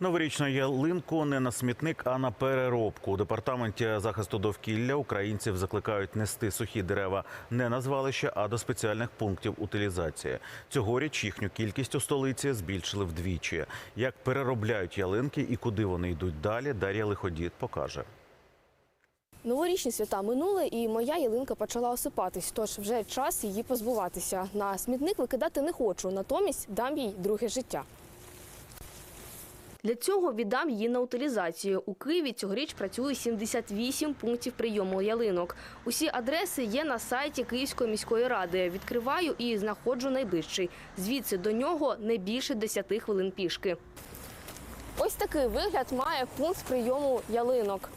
Новорічну ялинку не на смітник, а на переробку. У департаменті захисту довкілля українців закликають нести сухі дерева не на звалище, а до спеціальних пунктів утилізації. Цьогоріч їхню кількість у столиці збільшили вдвічі. Як переробляють ялинки і куди вони йдуть далі, Дар'я Лиходіт покаже. Новорічні свята минули, і моя ялинка почала осипатись. Тож вже час її позбуватися. На смітник викидати не хочу, натомість дам їй друге життя. Для цього віддам її на утилізацію. У Києві цьогоріч працює 78 пунктів прийому ялинок. Усі адреси є на сайті Київської міської ради. Відкриваю і знаходжу найближчий. Звідси до нього не більше 10 хвилин пішки. Ось такий вигляд має пункт прийому ялинок.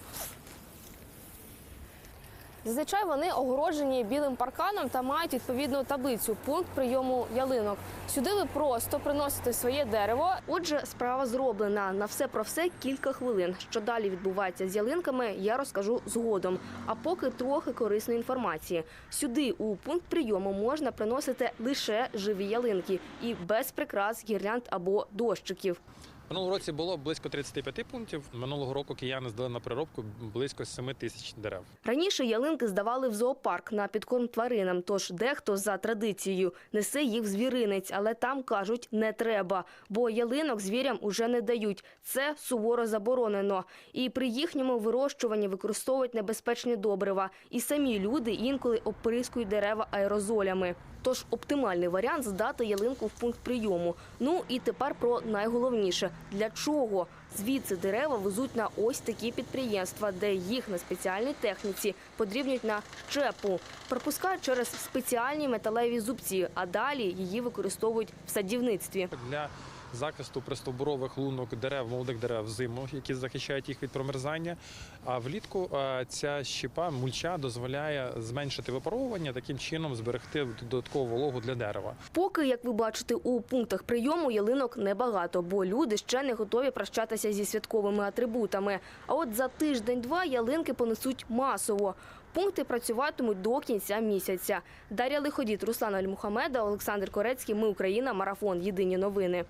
Зазвичай вони огороджені білим парканом та мають відповідну таблицю пункт прийому ялинок. Сюди ви просто приносите своє дерево. Отже, справа зроблена. На все про все кілька хвилин. Що далі відбувається з ялинками, я розкажу згодом. А поки трохи корисної інформації. Сюди у пункт прийому можна приносити лише живі ялинки і без прикрас, гірлянд або дощиків. Минулого році було близько 35 пунктів. Минулого року кияни здали на переробку близько 7 тисяч дерев. Раніше ялинки здавали в зоопарк на підкорм тваринам, тож дехто за традицією несе їх в звіринець, але там кажуть не треба, бо ялинок звірям уже не дають. Це суворо заборонено. І при їхньому вирощуванні використовують небезпечні добрива. І самі люди інколи оприскують дерева аерозолями. Тож оптимальний варіант здати ялинку в пункт прийому. Ну і тепер про найголовніше для чого звідси дерева везуть на ось такі підприємства, де їх на спеціальній техніці подрібнюють на щепу, пропускають через спеціальні металеві зубці, а далі її використовують в садівництві. Для захисту пристовбурових лунок дерев, молодих дерев взиму, які захищають їх від промерзання. А влітку е, ця щепа мульча дозволяє зменшити випаровування, таким чином зберегти додаткову вологу для дерева. Поки, як ви бачите, у пунктах прийому ялинок небагато, бо люди ще не готові прощатися зі святковими атрибутами. А от за тиждень-два ялинки понесуть масово. Пункти працюватимуть до кінця місяця. Дар'я Лиходіт, Руслан Альмухамеда, Олександр Корецький. Ми Україна. Марафон. Єдині новини.